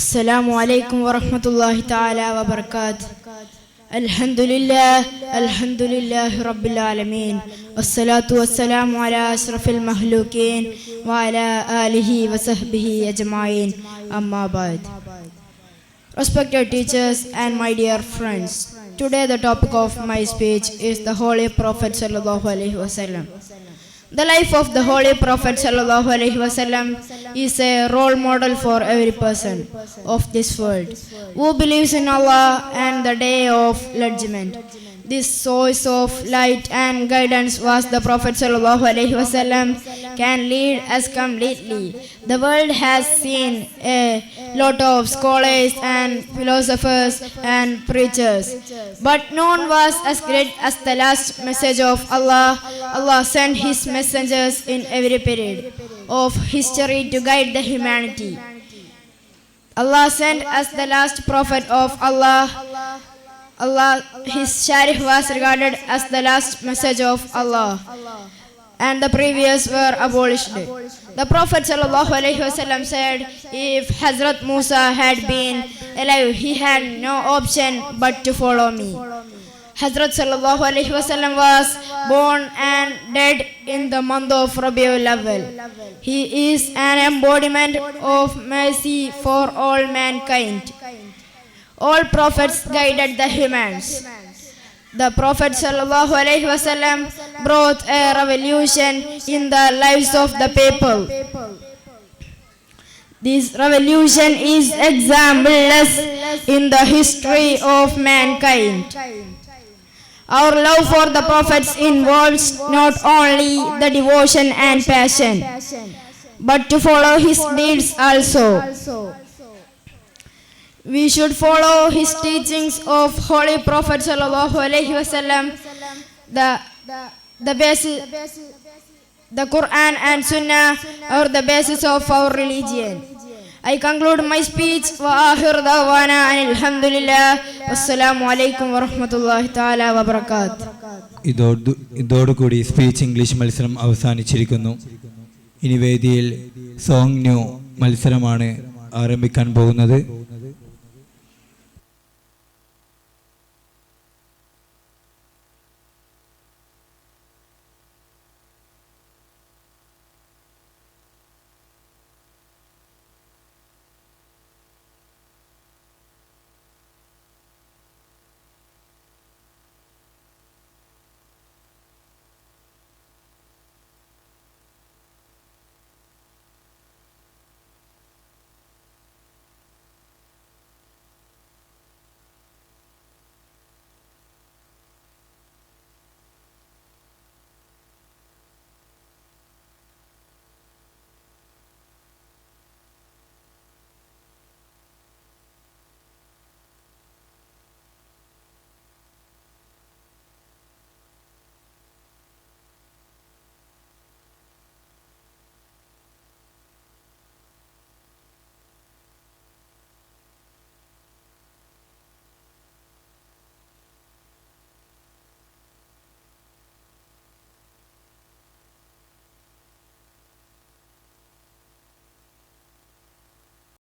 السلام عليكم ورحمة الله تعالى وبركاته الحمد لله الحمد لله رب العالمين والصلاة والسلام على أشرف المخلوقين وعلى آله وصحبه أجمعين أما بعد Respected teachers and my dear friends, today the topic of my speech is the Holy Prophet sallallahu alaihi wasallam. The life of the Holy Prophet sallallahu alaihi wasallam is a role model for every person of this world who believes in Allah and the day of judgment. This source of light and guidance was the Prophet wasallam can lead us completely. The world has seen a lot of scholars and philosophers and preachers, but none was as great as the last message of Allah. Allah sent His messengers in every period of history to guide the humanity. Allah sent us the last prophet of Allah. Allah, His Sharif was regarded as the last message of Allah, and the previous were abolished. The Prophet said, If Hazrat Musa had been alive, he had no option but to follow me. Hazrat sallallahu alaihi wasallam was born and died in the month of Rabiul Awwal. He is an embodiment of mercy for all mankind. All prophets guided the humans. The Prophet sallallahu alaihi wasallam brought a revolution in the lives of the people. This revolution is exempless in the history of mankind. Our love for the prophets involves not only the devotion and passion, but to follow his deeds also. We should follow his teachings of Holy Prophet sallallahu alaihi wasallam, the the basis, the Quran and Sunnah are the basis of our religion. I conclude my speech വാഹിർ ദവാന അൽഹംദുലില്ലാഹ് അസ്സലാമു അലൈക്കും വറഹ്മത്തുള്ളാഹി തആല വബറകാത്ത് ഇതോട് ഇതോടുകൂടി speech English മത്സരം അവസാനിച്ചിരിക്കുന്നു. ഇനി വേദിയിൽ സോങ് ന്യൂ മത്സരമാണ് ആരംഭിക്കാൻ പോകുന്നത്.